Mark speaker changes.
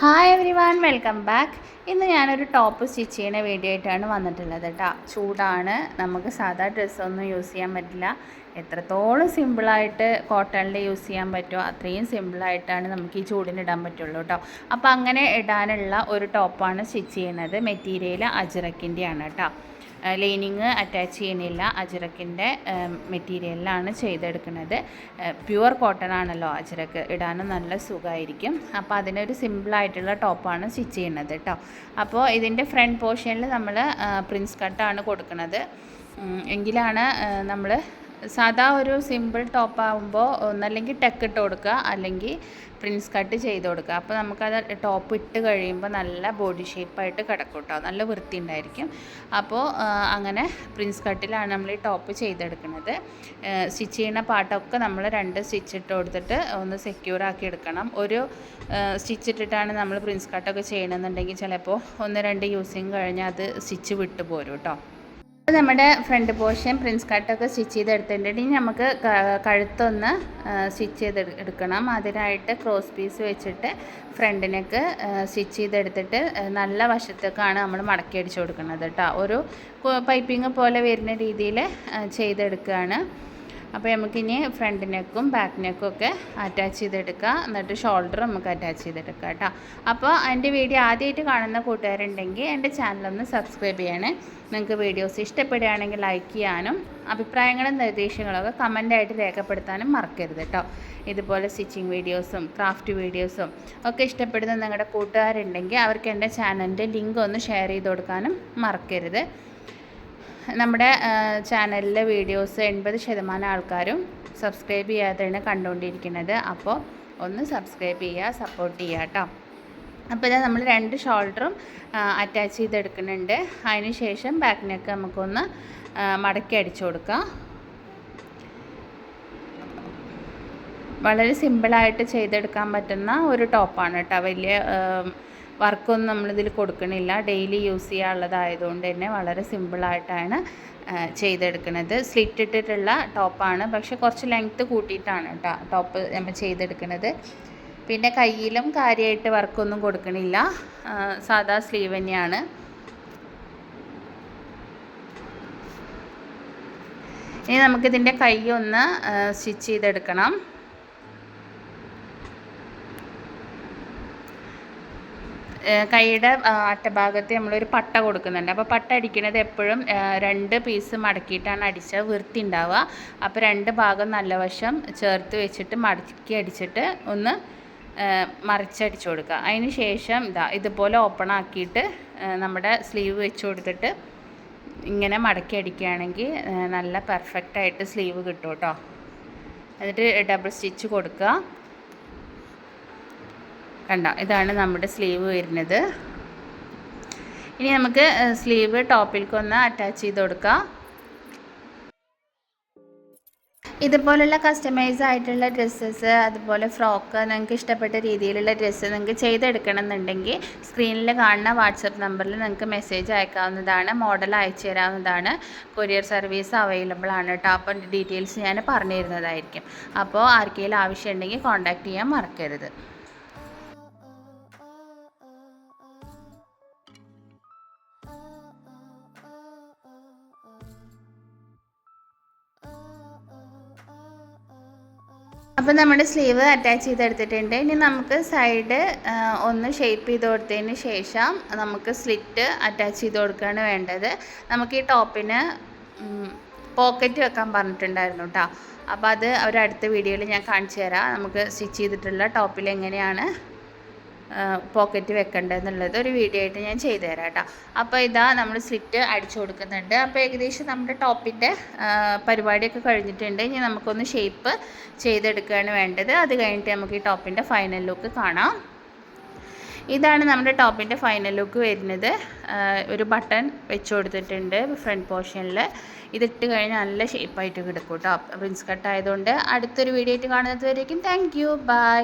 Speaker 1: Hi everyone welcome back ഇന്ന് ഞാനൊരു top stitch ചെയ്യുന്ന വീഡിയോ ആയിട്ടാണ് വന്നിട്ടുള്ളത് കേട്ടോ ചൂടാണ്. നമുക്ക് സാധാ ഡ്രസ്സൊന്നും യൂസ് ചെയ്യാൻ പറ്റില്ല. എത്രത്തോളം സിമ്പിളായിട്ട് കോട്ടണിൽ യൂസ് ചെയ്യാൻ പറ്റുമോ അത്രയും സിമ്പിളായിട്ടാണ് നമുക്ക് ഈ ചൂടിന് ഇടാൻ പറ്റുള്ളൂ കേട്ടോ അപ്പോൾ അങ്ങനെ ഇടാനുള്ള ഒരു ടോപ്പാണ് സ്റ്റിച്ച് ചെയ്യുന്നത്. മെറ്റീരിയൽ അജിറക്കിന്റെയാണ് കേട്ടോ ലൈനിങ് അറ്റാച്ച് ചെയ്യുന്നില്ല. അജിറക്കിന്റെ മെറ്റീരിയലിലാണ് ചെയ്തെടുക്കുന്നത്. പ്യുവർ കോട്ടൺ ആണല്ലോ അജിറക്ക് ഇടാനും നല്ല സുഖമായിരിക്കും. അപ്പോൾ അതിനൊരു സിമ്പിളായിട്ടുള്ള ടോപ്പാണ് സ്റ്റിച്ച് ചെയ്യുന്നത് കേട്ടോ. അപ്പോൾ ഇതിന്റെ ഫ്രണ്ട് പോർഷനിൽ നമ്മൾ പ്രിൻസ് കട്ടാണ് കൊടുക്കുന്നത്. എങ്കിലാണ് നമ്മൾ സാധാ ഒരു സിമ്പിൾ ടോപ്പ് ആകുമ്പോൾ ഒന്നല്ലെങ്കിൽ ടെക്ക് ഇട്ട് കൊടുക്കുക അല്ലെങ്കിൽ പ്രിൻസ് കട്ട് ചെയ്ത് കൊടുക്കുക. അപ്പോൾ നമുക്കത് ടോപ്പ് ഇട്ട് കഴിയുമ്പോൾ നല്ല ബോഡി ഷേപ്പായിട്ട് കിടക്കും കേട്ടോ നല്ല വൃത്തി ഉണ്ടായിരിക്കും അപ്പോൾ അങ്ങനെ പ്രിൻസ് കട്ടിലാണ് നമ്മൾ ഈ ടോപ്പ് ചെയ്തെടുക്കുന്നത്. സ്റ്റിച്ച് ചെയ്യുന്ന പാട്ടൊക്കെ നമ്മൾ രണ്ട് സ്റ്റിച്ച് ഇട്ട് കൊടുത്തിട്ട് ഒന്ന് സെക്യൂർ ആക്കി എടുക്കണം. ഒരു സ്റ്റിച്ച് ഇട്ടിട്ടാണ് നമ്മൾ പ്രിൻസ് കട്ടൊക്കെ ചെയ്യണമെന്നുണ്ടെങ്കിൽ ചിലപ്പോൾ ഒന്ന് രണ്ട് യൂസിങ് കഴിഞ്ഞാൽ അത് സ്റ്റിച്ച് വിട്ടു പോരും കേട്ടോ നമ്മുടെ ഫ്രണ്ട് പോർഷൻ പ്രിൻസ് കട്ടൊക്കെ സ്റ്റിച്ച് ചെയ്തെടുത്തിട്ടുണ്ടെങ്കിൽ നമുക്ക് കഴുത്തൊന്ന് സ്റ്റിച്ച് ചെയ്ത് എടുക്കണം. അതിനായിട്ട് ക്രോസ് പീസ് വെച്ചിട്ട് ഫ്രണ്ടിനൊക്കെ സ്റ്റിച്ച് ചെയ്തെടുത്തിട്ട് നല്ല വശത്തേക്കാണ് നമ്മൾ മടക്കി അടിച്ചു കൊടുക്കുന്നത് കേട്ടോ ഒരു പൈപ്പിംഗ് പോലെ വരുന്ന രീതിയിൽ ചെയ്തെടുക്കുകയാണ് അപ്പോൾ നമുക്കിനി ഫ്രണ്ട് നെക്കും ബാക്ക് നെക്കും ഒക്കെ അറ്റാച്ച് ചെയ്തെടുക്കുക എന്നിട്ട് ഷോൾഡർ നമുക്ക് അറ്റാച്ച് ചെയ്തെടുക്കാം കേട്ടോ. അപ്പോൾ എന്റെ വീഡിയോ ആദ്യമായിട്ട് കാണുന്ന കൂട്ടുകാരുണ്ടെങ്കിൽ എന്റെ ചാനലൊന്ന് സബ്സ്ക്രൈബ് ചെയ്യണേ. നിങ്ങൾക്ക് വീഡിയോസ് ഇഷ്ടപ്പെടുകയാണെങ്കിൽ ലൈക്ക് ചെയ്യാനും അഭിപ്രായങ്ങളും നിർദ്ദേശങ്ങളൊക്കെ കമന്റായിട്ട് രേഖപ്പെടുത്താനും മറക്കരുത് കേട്ടോ. ഇതുപോലെ സ്റ്റിച്ചിങ് വീഡിയോസും ക്രാഫ്റ്റ് വീഡിയോസും ഒക്കെ ഇഷ്ടപ്പെടുന്ന നിങ്ങളുടെ കൂട്ടുകാരുണ്ടെങ്കിൽ അവർക്ക് എന്റെ ചാനലിന്റെ ലിങ്ക് ഒന്ന് ഷെയർ ചെയ്ത് കൊടുക്കാനും മറക്കരുത്. നമ്മുടെ ചാനലിലെ വീഡിയോസ് എൺപത് ശതമാനം ആൾക്കാരും സബ്സ്ക്രൈബ് ചെയ്യാത്തതാണ് കണ്ടുകൊണ്ടിരിക്കുന്നത്. അപ്പോൾ ഒന്ന് സബ്സ്ക്രൈബ് ചെയ്യുക സപ്പോർട്ട് ചെയ്യുക കേട്ടോ. അപ്പോൾ ഇതാ നമ്മൾ രണ്ട് ഷോൾഡറും അറ്റാച്ച് ചെയ്തെടുക്കുന്നുണ്ട്. അതിന് ശേഷം ബാക്ക് നെക്ക് നമുക്കൊന്ന് മടക്കി അടിച്ചു കൊടുക്കാം. വളരെ സിമ്പിളായിട്ട് ചെയ്തെടുക്കാൻ പറ്റുന്ന ഒരു ടോപ്പാണ് കേട്ടോ. വലിയ വർക്കൊന്നും നമ്മളിതിൽ കൊടുക്കണില്ല. ഡെയിലി യൂസ് ചെയ്യാനുള്ളതായതുകൊണ്ട് തന്നെ വളരെ സിമ്പിളായിട്ടാണ് ചെയ്തെടുക്കുന്നത് സ്ലിറ്റ് ഇട്ടിട്ടുള്ള ടോപ്പാണ്. പക്ഷെ കുറച്ച് ലെങ്ത്ത് കൂട്ടിയിട്ടാണ് കേട്ടോ ടോപ്പ് നമ്മൾ ചെയ്തെടുക്കുന്നത് പിന്നെ കയ്യിലും കാര്യമായിട്ട് വർക്കൊന്നും കൊടുക്കണില്ല. സാധാ സ്ലീവ് തന്നെയാണ്. ഇനി നമുക്കിതിന്റെ കൈ ഒന്ന് സ്റ്റിച്ച് ചെയ്തെടുക്കണം. കൈയുടെ അറ്റഭാഗത്ത് നമ്മളൊരു പട്ട കൊടുക്കുന്നുണ്ട്. അപ്പോൾ പട്ട അടിക്കുന്നത് എപ്പോഴും രണ്ട് പീസ് മടക്കിയിട്ടാണ് അടിച്ചാൽ വൃത്തി ഉണ്ടാവുക. അപ്പോൾ രണ്ട് ഭാഗം നല്ല വശം ചേർത്ത് വെച്ചിട്ട് മടക്കി അടിച്ചിട്ട് ഒന്ന് മറിച്ചടിച്ചു കൊടുക്കുക. അതിന് ശേഷം ഇതാ ഇതുപോലെ ഓപ്പൺ ആക്കിയിട്ട് നമ്മുടെ സ്ലീവ് വെച്ച് കൊടുത്തിട്ട് ഇങ്ങനെ മടക്കി അടിക്കുകയാണെങ്കിൽ നല്ല പെർഫെക്റ്റ് ആയിട്ട് സ്ലീവ് കിട്ടും കേട്ടോ. എന്നിട്ട് ഡബിൾ സ്റ്റിച്ച് കൊടുക്കുക. കണ്ട ഇതാണ് നമ്മുടെ സ്ലീവ് വരുന്നത്. ഇനി നമുക്ക് സ്ലീവ് ടോപ്പിൽക്കൊന്ന് അറ്റാച്ച് ചെയ്ത് കൊടുക്കാം. ഇതുപോലുള്ള കസ്റ്റമൈസ് ആയിട്ടുള്ള ഡ്രസ്സസ് അതുപോലെ ഫ്രോക്ക് നിങ്ങൾക്ക് ഇഷ്ടപ്പെട്ട രീതിയിലുള്ള ഡ്രസ്സ് നിങ്ങൾക്ക് ചെയ്തെടുക്കണം എന്നുണ്ടെങ്കിൽ സ്ക്രീനിൽ കാണുന്ന വാട്സപ്പ് നമ്പറിൽ നിങ്ങൾക്ക് മെസ്സേജ് അയക്കാവുന്നതാണ് മോഡൽ അയച്ചു തരാവുന്നതാണ്. കൊറിയർ സർവീസ് അവൈലബിൾ ആണ് കേട്ടോ അപ്പം ഡീറ്റെയിൽസ് ഞാൻ പറഞ്ഞു തരുന്നതായിരിക്കും അപ്പോൾ ആർക്കെങ്കിലും ആവശ്യമുണ്ടെങ്കിൽ കോൺടാക്റ്റ് ചെയ്യാൻ മറക്കരുത്. അപ്പോൾ നമ്മുടെ സ്ലീവ് അറ്റാച്ച് ചെയ്തെടുത്തിട്ടുണ്ട്. ഇനി നമുക്ക് സൈഡ് ഒന്ന് ഷേപ്പ് ചെയ്ത് കൊടുത്തതിന് ശേഷം നമുക്ക് സ്ലിറ്റ് അറ്റാച്ച് ചെയ്ത് കൊടുക്കുകയാണ് വേണ്ടത്. നമുക്ക് ഈ ടോപ്പിന് പോക്കറ്റ് വെക്കാൻ പറഞ്ഞിട്ടുണ്ടായിരുന്നു കേട്ടോ അപ്പോൾ അത് അവരടുത്ത വീഡിയോയിൽ ഞാൻ കാണിച്ചു തരാം. നമുക്ക് സ്റ്റിച്ച് ചെയ്തിട്ടുള്ള ടോപ്പിൽ എങ്ങനെയാണ് പോക്കറ്റ് വെക്കേണ്ടതെന്നുള്ളത് ഒരു വീഡിയോ ആയിട്ട് ഞാൻ ചെയ്തു തരാം കേട്ടോ അപ്പോൾ ഇതാ നമ്മൾ സ്ലിറ്റ് അടിച്ചു കൊടുക്കുന്നുണ്ട്. അപ്പോൾ ഏകദേശം നമ്മുടെ ടോപ്പിന്റെ പരിപാടിയൊക്കെ കഴിഞ്ഞിട്ടുണ്ട്. ഇനി നമുക്കൊന്ന് ഷേപ്പ് ചെയ്തെടുക്കുകയാണ് വേണ്ടത്. അത് കഴിഞ്ഞിട്ട് നമുക്ക് ഈ ടോപ്പിന്റെ ഫൈനൽ ലുക്ക് കാണാം. ഇതാണ് നമ്മുടെ ടോപ്പിന്റെ ഫൈനൽ ലുക്ക് വരുന്നത്. ഒരു ബട്ടൺ വെച്ച് കൊടുത്തിട്ടുണ്ട് ഫ്രണ്ട് പോർഷനിൽ ഇതിട്ട് കഴിഞ്ഞാൽ നല്ല ഷേപ്പായിട്ട് കിടക്കും കേട്ടോ പ്രിൻസ് കട്ട് ആയതുകൊണ്ട് അടുത്തൊരു വീഡിയോ ആയിട്ട് കാണുന്നത് വരേക്കും. Thank you by